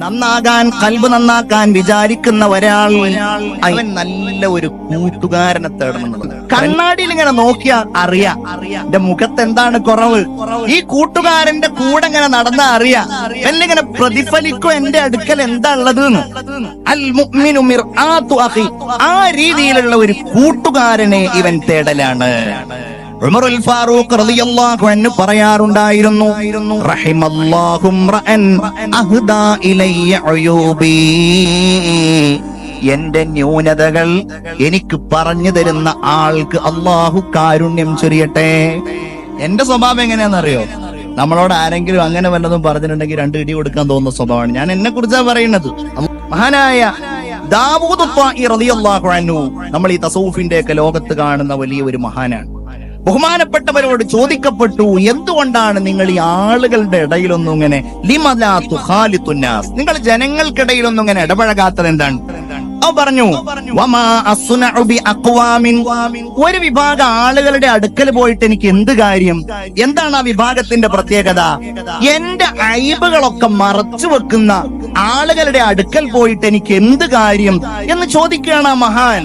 നന്നാകാൻ കൽബ് നന്നാക്കാൻ വിചാരിക്കുന്ന ഒരാൾ അവൻ നല്ല ഒരു കൂട്ടുകാരനെ തേടണം. എന്നുള്ളത് കണ്ണാടിയിൽ ഇങ്ങനെ നോക്കിയാ അറിയ. എന്റെ മുഖത്ത് എന്താണ് കുറവ്? ഈ കൂട്ടുകാരന്റെ കൂടെ ഇങ്ങനെ നടന്ന അറിയാ. എന്നിങ്ങനെ പ്രതിഫലിക്കോ എന്റെ അടുക്കൽ എന്താ ഉള്ളത് ആ രീതിയിലുള്ള ഒരു കൂട്ടുകാരനെ ഇവൻ തേടലാണ്. ഉമറുൽ ഫാറൂഖ് റളിയല്ലാഹു അൻഹു പറയാറുണ്ടായിരുന്നു റഅൻ അഹ്ദാ എന്റെ ന്യൂനതകൾ എനിക്ക് പറഞ്ഞു തരുന്ന ആൾക്ക് അള്ളാഹു കാരുണ്യം ചൊരിയട്ടെ. എന്റെ സ്വഭാവം എങ്ങനെയാണെന്നറിയോ? നമ്മളോട് ആരെങ്കിലും അങ്ങനെ വല്ലതും പറഞ്ഞിട്ടുണ്ടെങ്കിൽ രണ്ട് ഇടി കൊടുക്കാൻ തോന്നുന്ന സ്വഭാവമാണ്. ഞാൻ എന്നെ കുറിച്ചാ പറയുന്നത്. മഹാനായ ദാവൂദ് നമ്മൾ ഈ തസൂഫിന്റെ ഒക്കെ ലോകത്ത് കാണുന്ന വലിയ ഒരു മഹാനാണ്. ബഹുമാനപ്പെട്ടവരോട് ചോദിക്കപ്പെട്ടു എന്തുകൊണ്ടാണ് നിങ്ങൾ ഈ ആളുകളുടെ ഇടയിലൊന്നും ഇങ്ങനെ ലിമലാ തുഖാലിത്തുന്നാസ് നിങ്ങൾ ജനങ്ങൾക്കിടയിലൊന്നും ഇങ്ങനെ ഇടപഴകാത്തത് എന്താണ്? പറഞ്ഞു ഒരു വിഭാഗം ആളുകളുടെ അടുക്കൽ പോയിട്ട് എനിക്ക് എന്ത് കാര്യം? എന്താണ് ആ വിഭാഗത്തിന്റെ പ്രത്യേകത? എന്റെ അയബുകളൊക്കെ മറച്ചു വെക്കുന്ന ആളുകളുടെ അടുക്കൽ പോയിട്ട് എനിക്ക് എന്ത് കാര്യം? എന്ന് ചോദിക്കുകയാണ് ആ മഹാൻ.